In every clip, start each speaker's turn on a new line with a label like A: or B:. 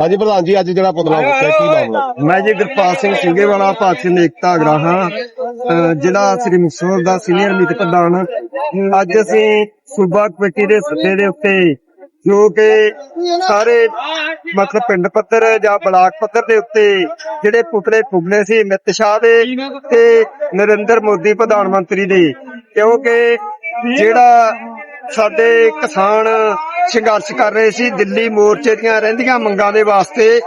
A: ਹਾਂਜੀ, ਪ੍ਰਧਾਨ ਜੀ, ਅੱਜ ਜਿਹੜਾ ਪੁਤਲਾ ਫੂਕਿਆ ਕੀ ਮਾਮਲਾ
B: ਮੈਂ ਜੀ ਗੁਰਪਾਲ ਸਿੰਘ ਸਿੰਘੇਵਾਲਾ ਭਾਰਤ ਸਿੰਘ ਏਕਤਾ ਅਗਰਾਹਾਂ ਅਹ ਜ਼ਿਲ੍ਹਾ ਸ੍ਰੀ ਮੁਕਤਸਰ ਦਾ ਸੀਨੀਅਰ ਮੀਤ ਪ੍ਰਧਾਨ। ਅੱਜ ਅਸੀਂ ਸੂਬਾ ਕਮੇਟੀ ਦੇ ਸੱਦੇ ਦੇ ਉੱਤੇ, ਜੋ ਕਿ ਸਾਰੇ ਮਤਲਬ ਪਿੰਡ ਪੱਧਰ ਜਾਂ ਬਲਾਕ ਪੱਧਰ ਦੇ ਉੱਤੇ ਜਿਹੜੇ ਪੁਤਲੇ ਫੁਗਲੇ ਸੀ ਅਮਿਤ ਸ਼ਾਹ ਦੇ ਤੇ ਨਰਿੰਦਰ ਮੋਦੀ ਪ੍ਰਧਾਨ ਮੰਤਰੀ ਦੇ। ਕਿਉਂਕਿ ਜਿਹੜਾ ਸਾਡੇ ਕਿਸਾਨ ਸੰਘਰਸ਼ ਕਰ ਰਹੇ ਸੀ, ਦਿੱਲੀ ਮੋਰਚੇ ਦੀਆਂ ਰਹਿੰਦੀਆਂ ਮੰਗਾਂ ਦੇ ਵਾਸਤੇ,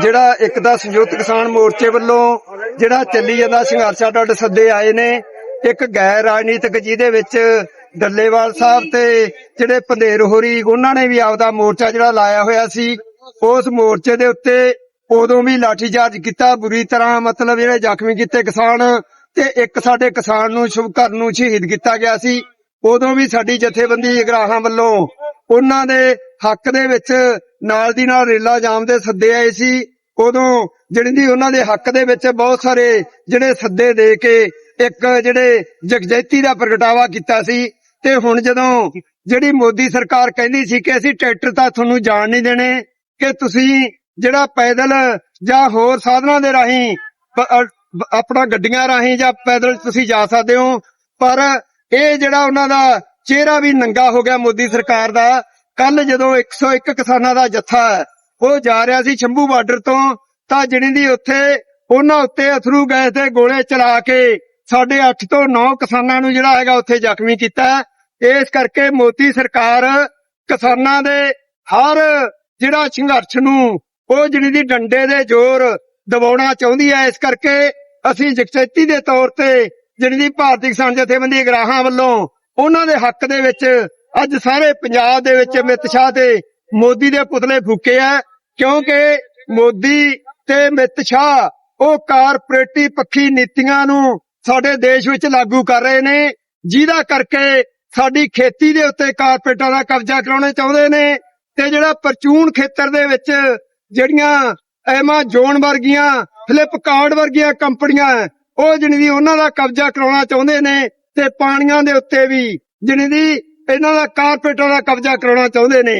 B: ਜਿਹੜਾ ਇੱਕ ਦਾ ਸੰਯੁਕਤ ਕਿਸਾਨ ਮੋਰਚੇ ਵੱਲੋਂ ਜਿਹੜਾ ਚੱਲੀ ਜਾਂਦਾ ਸੰਘਰਸ਼ ਅੱਡ ਸੱਦੇ ਆਏ ਨੇ। ਇੱਕ ਗੈਰ ਰਾਜਨੀਤਿਕ ਜਿਹਦੇ ਵਿੱਚ ਡੱਲੇਵਾਲ ਸਾਹਿਬ ਤੇ ਜਿਹੜੇ ਪੰਧੇਰ ਹੋਰੀ, ਉਹਨਾਂ ਨੇ ਵੀ ਆਪਦਾ ਮੋਰਚਾ ਜਿਹੜਾ ਲਾਇਆ ਹੋਇਆ ਸੀ। ਉਸ ਮੋਰਚੇ ਦੇ ਉੱਤੇ ਉਦੋਂ ਵੀ ਲਾਠੀਚਾਰਜ ਕੀਤਾ, ਬੁਰੀ ਤਰ੍ਹਾਂ ਮਤਲਬ ਜਿਹੜੇ ਜ਼ਖਮੀ ਕੀਤੇ ਕਿਸਾਨ ਤੇ ਇੱਕ ਸਾਡੇ ਕਿਸਾਨ ਨੂੰ ਸ਼ੁਭ ਘਰ ਨੂੰ ਸ਼ਹੀਦ ਕੀਤਾ ਗਿਆ ਸੀ। ਉਦੋਂ ਵੀ ਸਾਡੀ ਜਥੇਬੰਦੀ ਅਗਰਾਹਾਂ ਵੱਲੋਂ ਉਹਨਾਂ ਦੇ ਹੱਕ ਦੇ ਵਿੱਚ ਨਾਲ ਦੀ ਨਾਲ ਰੇਲਾ ਜਾਮ ਦੇ ਸੱਦੇ ਆਏ ਸੀ। ਉਦੋਂ ਜਿਹੜੀ ਦੀ ਉਹਨਾਂ ਦੇ ਹੱਕ ਦੇ ਵਿੱਚ ਬਹੁਤ ਸਾਰੇ ਜਿਹੜੇ ਸੱਦੇ ਦੇ ਕੇ ਇੱਕ ਜਿਹੜੇ ਜਗਜੈਤੀ ਦਾ ਪ੍ਰਗਟਾਵਾ ਕੀਤਾ ਸੀ। ਤੇ ਹੁਣ ਜਦੋਂ ਜਿਹੜੀ ਮੋਦੀ ਸਰਕਾਰ ਕਹਿੰਦੀ ਸੀ ਕਿ ਅਸੀਂ ਟਰੈਕਟਰ ਤਾਂ ਤੁਹਾਨੂੰ ਜਾਣ ਨਹੀਂ ਦੇਣੇ, ਕਿ ਤੁਸੀਂ ਜਿਹੜਾ ਪੈਦਲ ਜਾਂ ਹੋਰ ਸਾਧਨਾਂ ਦੇ ਰਾਹੀਂ ਆਪਣਾ ਗੱਡੀਆਂ ਰਾਹੀਂ ਜਾਂ ਪੈਦਲ ਤੁਸੀਂ ਜਾ ਸਕਦੇ ਹੋ, ਪਰ ਇਹ ਜਿਹੜਾ ਉਹਨਾਂ ਦਾ ਚਿਹਰਾ ਵੀ ਨੰਗਾ ਹੋ ਗਿਆ ਮੋਦੀ ਸਰਕਾਰ ਦਾ। ਕੱਲ ਜਦੋਂ 101 ਕਿਸਾਨਾਂ ਦਾ ਜੱਥਾ ਉਹ ਜਾ ਰਿਹਾ ਸੀ ਸ਼ੰਭੂ ਬਾਰਡਰ ਤੋਂ, ਤਾਂ ਜਿਹੜੀ ਦੀ ਉੱਥੇ ਉਹਨਾਂ ਉੱਤੇ ਅਥਰੂ ਗੈਸ ਦੇ ਗੋਲੇ ਚਲਾ ਕੇ ਸਾਡੇ 8 ਤੋਂ 9 ਕਿਸਾਨਾਂ ਨੂੰ ਜਿਹੜਾ ਹੈਗਾ ਉੱਥੇ ਜ਼ਖਮੀ ਕੀਤਾ। ਇਸ ਕਰਕੇ ਮੋਦੀ ਸਰਕਾਰ ਕਿਸਾਨਾਂ ਦੇ ਹਰ ਜਿਹੜਾ ਸੰਘਰਸ਼ ਨੂੰ ਉਹ ਜਿਹੜੀ ਦੀ ਡੰਡੇ ਦੇ ਜ਼ੋਰ ਦਬਾਉਣਾ ਚਾਹੁੰਦੀ ਹੈ, ਇਸ ਕਰਕੇ ਅਸੀਂ ਜਗਚੇਤੀ ਦੇ ਤੌਰ ਤੇ ਜਿਹੜੀ ਦੀ ਭਾਰਤੀ ਕਿਸਾਨ ਜਥੇਬੰਦੀ ਅਗਰਾਹਾਂ ਵੱਲੋਂ ਉਹਨਾਂ ਦੇ ਹੱਕ ਦੇ ਵਿੱਚ ਅੱਜ ਸਾਰੇ ਪੰਜਾਬ ਦੇ ਵਿੱਚ ਅਮਿਤ ਸ਼ਾਹ ਤੇ ਮੋਦੀ ਦੇ ਪੁਤਲੇ ਫੂਕੇ ਆ, ਕਿਉਂਕਿ ਮੋਦੀ ਤੇ ਅਮਿਤ ਸ਼ਾਹ ਉਹ ਕਾਰਪੋਰੇਟੀ ਪੱਖੀ ਨੀਤੀਆਂ ਨੂੰ ਸਾਡੇ ਦੇਸ਼ ਵਿੱਚ ਲਾਗੂ ਕਰ ਰਹੇ ਨੇ, ਜਿਹਦਾ ਕਰਕੇ ਸਾਡੀ ਖੇਤੀ ਦੇ ਉੱਤੇ ਕਾਰਪੋਰੇਟਾਂ ਦਾ ਕਬਜ਼ਾ ਕਰਾਉਣਾ ਚਾਹੁੰਦੇ ਨੇ ਤੇ ਜਿਹੜਾ ਪਰਚੂਨ ਖੇਤਰ ਦੇ ਵਿੱਚ ਜਿਹੜੀਆਂ ਐਮਾਜ਼ੋਨ ਵਰਗੀਆਂ, ਫਲਿੱਪਕਾਰਟ ਵਰਗੀਆਂ ਕੰਪਨੀਆਂ, ਉਹ ਜਿਹੜੀ ਉਹਨਾਂ ਦਾ ਕਬਜ਼ਾ ਕਰਾਉਣਾ ਚਾਹੁੰਦੇ ਨੇ ਤੇ ਪਾਣੀਆਂ ਦੇ ਉੱਤੇ ਵੀ ਜਿਹੜੀ ਦੀ ਇਹਨਾਂ ਦਾ ਕਾਰਪੋਰੇਟਾਂ ਦਾ ਕਬਜ਼ਾ ਕਰਾਉਣਾ ਚਾਹੁੰਦੇ ਨੇ।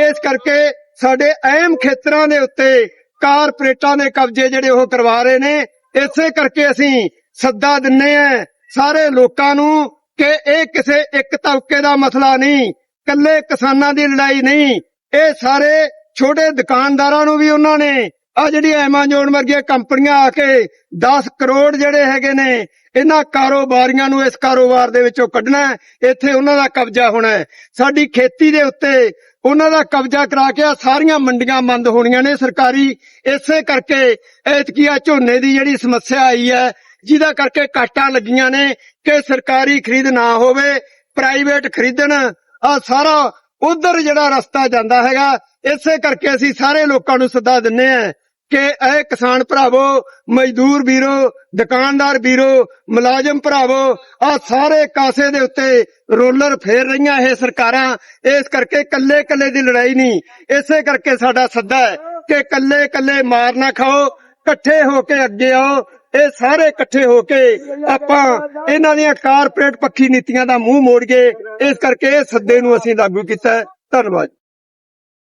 B: ਇਸ ਕਰਕੇ ਸਾਡੇ ਅਹਿਮ ਖੇਤਰਾਂ ਦੇ ਉੱਤੇ ਕਾਰਪੋਰੇਟਾਂ ਦੇ ਕਬਜ਼ੇ ਜਿਹੜੇ ਉਹ ਕਰਵਾ ਰਹੇ ਨੇ। ਇਸੇ ਕਰਕੇ ਅਸੀਂ ਸੱਦਾ ਦਿੰਨੇ ਆ ਸਾਰੇ ਲੋਕਾਂ ਨੂੰ ਕਿ ਇਹ ਕਿਸੇ ਇੱਕ ਤਬਕੇ ਦਾ ਮਸਲਾ ਨਹੀਂ ਕੱਲੇ ਕਿਸਾਨਾਂ ਦੀ ਲੜਾਈ ਨਹੀਂ, ਇਹ ਸਾਰੇ ਛੋਟੇ ਦੁਕਾਨਦਾਰਾਂ ਨੂੰ ਵੀ ਉਹਨਾਂ ਨੇ। ਆ ਜਿਹੜੀ ਐਮਾਜ਼ੋਨ ਵਰਗੀਆਂ ਕੰਪਨੀਆਂ ਆ ਕੇ 10 ਕਰੋੜ ਜਿਹੜੇ ਹੈਗੇ ਨੇ ਇਹਨਾਂ ਕਾਰੋਬਾਰੀਆਂ ਨੂੰ ਇਸ ਕਾਰੋਬਾਰ ਦੇ ਵਿੱਚੋਂ ਕੱਢਣਾ ਹੈ। ਇੱਥੇ ਉਹਨਾਂ ਦਾ ਕਬਜ਼ਾ ਹੋਣਾ ਹੈ। ਸਾਡੀ ਖੇਤੀ ਦੇ ਉੱਤੇ ਉਹਨਾਂ ਦਾ ਕਬਜ਼ਾ ਕਰਾ ਕੇ ਆਹ ਸਾਰੀਆਂ ਮੰਡੀਆਂ ਬੰਦ ਹੋਣੀਆਂ ਨੇ ਸਰਕਾਰੀ। ਇਸੇ ਕਰਕੇ ਐਤਕੀਆ ਝੋਨੇ ਦੀ ਜਿਹੜੀ ਸਮੱਸਿਆ ਆਈ ਹੈ, ਜਿਹਦਾ ਕਰਕੇ ਕਾਟਾਂ ਲੱਗੀਆਂ ਨੇ ਕਿ ਸਰਕਾਰੀ ਖਰੀਦ ਨਾ ਹੋਵੇ, ਪ੍ਰਾਈਵੇਟ ਖਰੀਦਣ ਆ ਸਾਰਾ ਉਧਰ ਜਿਹੜਾ ਰਸਤਾ ਜਾਂਦਾ ਹੈਗਾ, ਇਸੇ ਕਰਕੇ ਅਸੀਂ ਸਾਰੇ ਲੋਕਾਂ ਨੂੰ ਸੱਦਾ ਦਿੰਨੇ ਆ ਕਿ ਇਹ ਕਿਸਾਨ ਭਰਾਵੋ, ਮਜ਼ਦੂਰ ਵੀਰੋ, ਦੁਕਾਨਦਾਰ ਵੀਰੋ, ਮੁਲਾਜ਼ਮ ਭਰਾਵੋ ਆ ਸਾਰੇ ਕਾਸੇ ਦੇ ਉੱਤੇ ਰੋਲਰ ਫੇਰ ਰਹੀਆਂ ਇਹ ਸਰਕਾਰਾਂ। ਇਸ ਕਰਕੇ ਕੱਲੇ ਕੱਲੇ ਦੀ ਲੜਾਈ ਨਹੀਂ। ਇਸੇ ਕਰਕੇ ਸਾਡਾ ਸੱਦਾ ਹੈ ਕਿ ਕੱਲੇ ਕੱਲੇ ਮਾਰ ਨਾ ਖਾਓ, ਇਕੱਠੇ ਹੋ ਕੇ ਅੱਗੇ ਆਓ। ਇਹ ਸਾਰੇ ਇਕੱਠੇ ਹੋ ਕੇ ਆਪਾਂ ਇਹਨਾਂ ਦੀਆਂ ਕਾਰਪੋਰੇਟ ਪੱਖੀ ਨੀਤੀਆਂ ਦਾ ਮੂੰਹ ਮੋੜ ਕੇ ਇਸ ਕਰਕੇ ਇਹ ਸੱਦੇ ਨੂੰ ਅਸੀਂ ਲਾਗੂ ਕੀਤਾ ਧੰਨਵਾਦ।